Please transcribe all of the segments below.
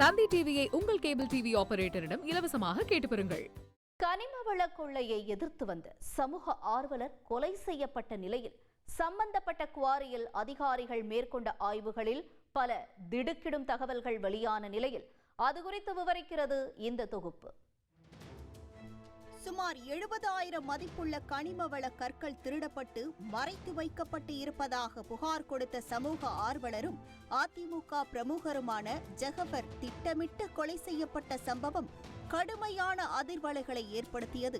தந்தி டிவியை உங்கள் cable TV ஆபரேட்டரிடம் இலவசமாக கேட்டு பெறுங்கள். கனிம வள கொள்ளையை எதிர்த்து வந்த சமூக ஆர்வலர் கொலை செய்யப்பட்ட நிலையில் சம்பந்தப்பட்ட குவாரியில் அதிகாரிகள் மேற்கொண்ட ஆய்வுகளில் பல திடுக்கிடும் தகவல்கள் வெளியான நிலையில் அது குறித்து விவரிக்கிறது இந்த தொகுப்பு. சுமார் எழுபதாயிரம் மதிப்புள்ள கனிம வள கற்கள் திருடப்பட்டு மறைத்து வைக்கப்பட்டு இருப்பதாக புகார் கொடுத்த சமூக ஆர்வலரும் அதிமுக பிரமுகருமான ஜெகபர் திட்டமிட்டு கொலை செய்யப்பட்ட சம்பவம் கடுமையான அதிர்வலைகளை ஏற்படுத்தியது.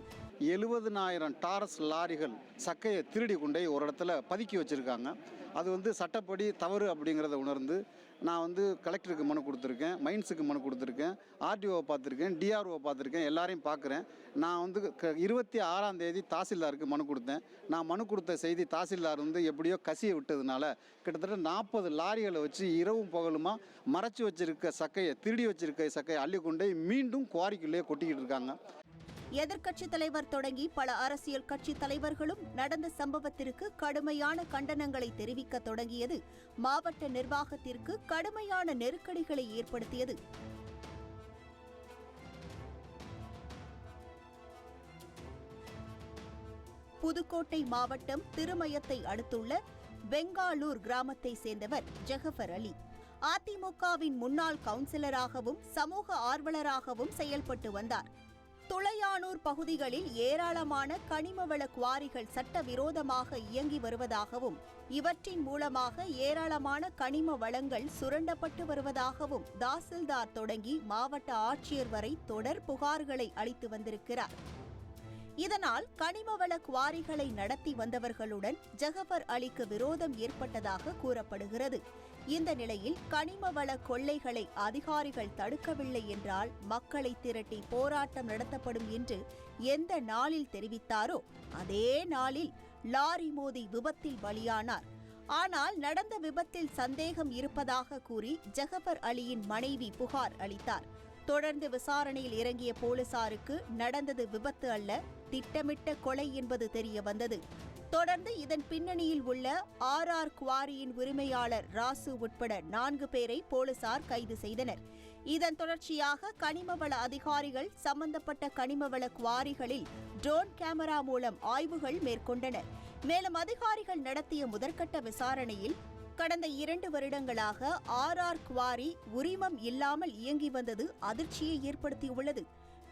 எழுபதுனாயிரம் டாரஸ் லாரிகள் சக்கையை திருடி கொண்டே ஒரு இடத்துல பதுக்கி வச்சுருக்காங்க. அது வந்து சட்டப்படி தவறு அப்படிங்கிறத உணர்ந்து நான் வந்து கலெக்டருக்கு மனு கொடுத்துருக்கேன் மைன்ஸுக்கு மனு கொடுத்துருக்கேன் ஆர்டிஓவை பார்த்துருக்கேன் டிஆர்ஓவை பார்த்துருக்கேன் எல்லாரையும் பார்க்குறேன். நான் வந்து க இருபத்தி ஆறாம் தேதி தாசில்தாருக்கு மனு கொடுத்தேன். நான் மனு கொடுத்த செய்தி தாசில்தார் வந்து எப்படியோ கசிய விட்டதுனால கிட்டத்தட்ட நாற்பது லாரிகளை வச்சு இரவும் பகலுமா மறைச்சி வச்சிருக்க சக்கையை திருடி வச்சிருக்க சக்கையை அள்ளி கொண்டே மீண்டும் குவாரி குவாரிக்குள்ளேயே கொட்டிக்கிட்டு இருக்காங்க. எதிர்க்கட்சித் தலைவர் தொடங்கி பல அரசியல் கட்சி தலைவர்களும் நடந்த சம்பவத்திற்கு கடுமையான கண்டனங்களை தெரிவிக்க தொடங்கியது. மாவட்ட நிர்வாகத்திற்கு கடுமையான நெருக்கடிகளை ஏற்படுத்தியது. புதுக்கோட்டை மாவட்டம் திருமயத்தை அடுத்துள்ள பெங்காலூர் கிராமத்தை சேர்ந்தவர் ஜெகஃபர் அலி. அதிமுகவின் முன்னாள் கவுன்சிலராகவும் சமூக ஆர்வலராகவும் செயல்பட்டு வந்தார். துளையானூர் பகுதிகளில் ஏராளமான கனிமவள குவாரிகள் சட்டவிரோதமாக இயங்கி வருவதாகவும் இவற்றின் மூலமாக ஏராளமான கனிம வளங்கள் சுரண்டப்பட்டு வருவதாகவும் தாசில்தார் தொடங்கி மாவட்ட ஆட்சியர் வரை தொடர் புகார்களை அளித்து வந்திருக்கிறார். இதனால் கனிமவள குவாரிகளை நடத்தி வந்தவர்களுடன் ஜகபர் அலிக்கு விரோதம் ஏற்பட்டதாக கூறப்படுகிறது. இந்த நிலையில் கனிமவள கொள்ளைகளை அதிகாரிகள் தடுக்கவில்லை என்றால் மக்களை திரட்டி போராட்டம் நடத்தப்படும் என்று எந்த நாளில் தெரிவித்தாரோ அதே நாளில் லாரி மோதி விபத்தில் பலியானார். ஆனால் நடந்த விபத்தில் சந்தேகம் இருப்பதாக கூறி ஜகபர் அலியின் மனைவி புகார் அளித்தார். தொடர்ந்து விசாரணையில் இறங்கிய போலீசாருக்கு நடந்தது விபத்து அல்ல திட்டமிட்ட கொலை என்பது தெரிய வந்தது தொடர்ந்து இதன் பின்னணியில் உள்ள ஆர் ஆர் குவாரியின் உரிமையாளர் ராசு உட்பட நான்கு பேரை போலீசார் கைது செய்தனர். இதன் தொடர்ச்சியாக கனிமவள அதிகாரிகள் சம்பந்தப்பட்ட கனிமவள குவாரிகளில் ட்ரோன் கேமரா மூலம் ஆய்வுகள் மேற்கொண்டனர். மேலும் அதிகாரிகள் நடத்திய முதற்கட்ட விசாரணையில் கடந்த இரண்டு வருடங்களாக ஆர் ஆர் குவாரி உரிமம் இல்லாமல் இயங்கி வந்தது அதிர்ச்சியை ஏற்படுத்தியுள்ளது.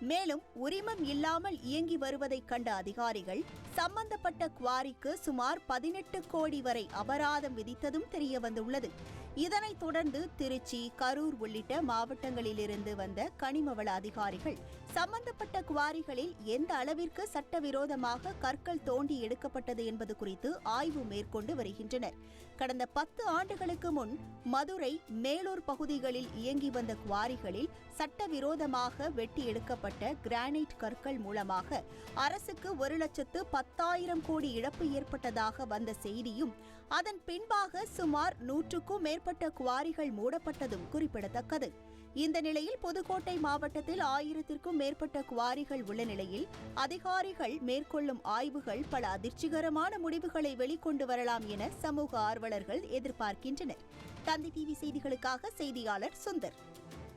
மேலும் உரிமம் இல்லாமல் இயங்கி வருவதைக் கண்ட அதிகாரிகள் சம்பந்தப்பட்ட குவாரிக்கு சுமார் பதினெட்டு கோடி வரை அபராதம் விதித்ததும் தெரியவந்துள்ளது. இதனைத் தொடர்ந்து திருச்சி கரூர் உள்ளிட்ட மாவட்டங்களிலிருந்து வந்த கனிமவள அதிகாரிகள் சம்பந்தப்பட்ட குவாரிகளில் எந்த அளவிற்கு சட்டவிரோதமாக கற்கள் தோண்டி எடுக்கப்பட்டது என்பது குறித்து ஆய்வு மேற்கொண்டு வருகின்றனர். கடந்த பத்து ஆண்டுகளுக்கு முன் மதுரை மேலூர் பகுதிகளில் இயங்கி வந்த குவாரிகளில் சட்டவிரோதமாக வெட்டி எடுக்கப்பட்ட கிரானைட் கற்கள் மூலமாக அரசுக்கு ஒரு லட்சத்து பத்தாயிரம் கோடி இழப்பு ஏற்பட்டதாக வந்த செய்தியும் அதன் பின்பாக சுமார் நூற்றுக்கும் மேற்பட்ட குவாரிகள் மூடப்பட்டதும் குறிப்பிடத்தக்கது. இந்த நிலையில் புதுக்கோட்டை மாவட்டத்தில் ஆயிரத்திற்கும் மேற்பட்ட குவாரிகள் உள்ள நிலையில் அதிகாரிகள் மேற்கொள்ளும் ஆய்வுகள் பல அதிர்ச்சிகரமான முடிவுகளை வெளிக்கொண்டு வரலாம் என சமூக ஆர்வலர்கள் எதிர்பார்க்கின்றனர். தந்தி டிவி செய்திகளுக்காக செய்தியாளர் சுந்தர்.